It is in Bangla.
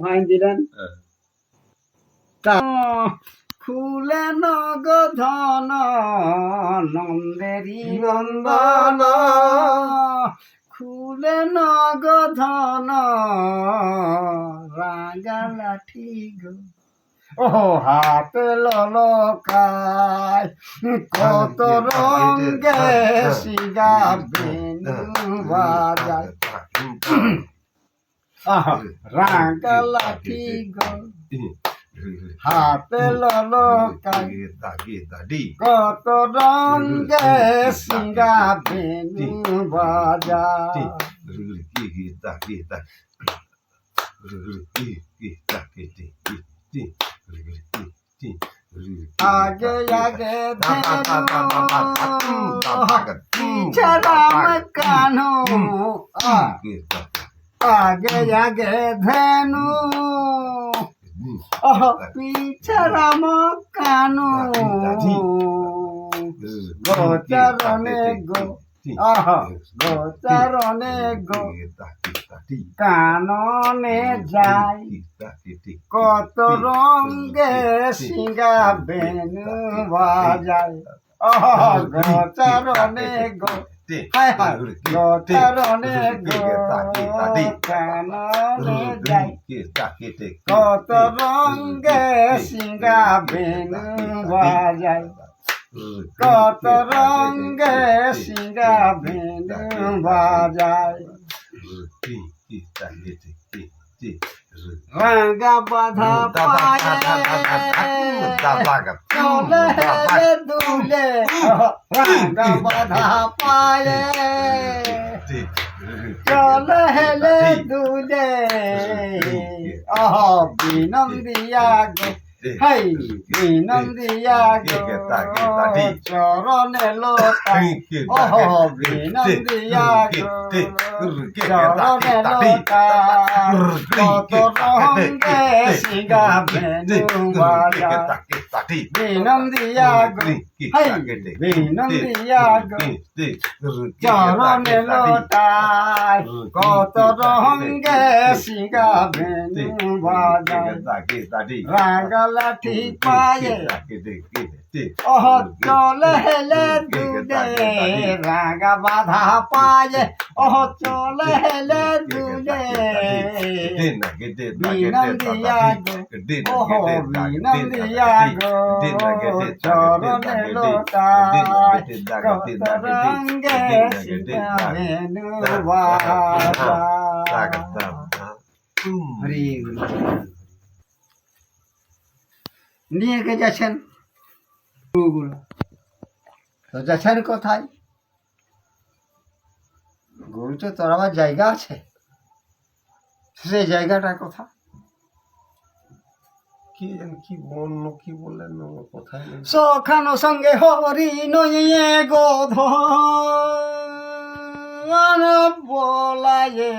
ওখানে দিলেন হ্যাঁ। খুলে নগ ধন নন্দেরি নন্দন খুলে নগ ধন রাঙা লাঠি গো ও হাতে ললকায় কত রঙ্গে সিগা বেনু বাজায় আহা, রাঙা লাঠি হাতে ললকায় কত রঙ্গে সিঙ্গা বেনু বাজায় আগে আগে পিছে রাম কানু আগে আগে ধেনু পিছে রাম কানু গোচরণে গো আহ গোচরণে গো কাননে যাই কত রঙ্গে সিঙ্গা বেনু বাজায় অহ গোচরণে গো কত রঙ্গে সিঙ্গা বেনু বাজায় কত রঙ্গে সিঙ্গা বেনু বাজায় রঙ্গা বাধা পায়ে চলে দুলে রঙ্গা বাধা পায়ে চলে হেলে দুলে অহ বিনন্দিয়া গো হাই বিনন্দিয়া গো চরণে লোটাই অহ বিনন্দিয়া গো বিনন্দিয়া বিনন্দিয়া চরণে লোটাই কত রঙ্গে সিগা বেনু বাজা রাঙ্গা লাঠি পায়ে অহ চলে হেলে দুলে রাঙ্গা বাধা পায়ে অহ চলে হেলে দুলে বিনন্দিয়া গো ওহ বিনন্দিয়া গো চরণে লোটাই কত রঙ্গে সিগা বেনু হরি নিয়ে গরুগুলো তো যাচ্ছেন কোথায় গরু তো চড়াবার জায়গা আছে। সেই জায়গাটা কোথা। কি কি অন্য কি বললেন কোথায়। সখানো সঙ্গে হরি নয়ে গোধন বলায়ে।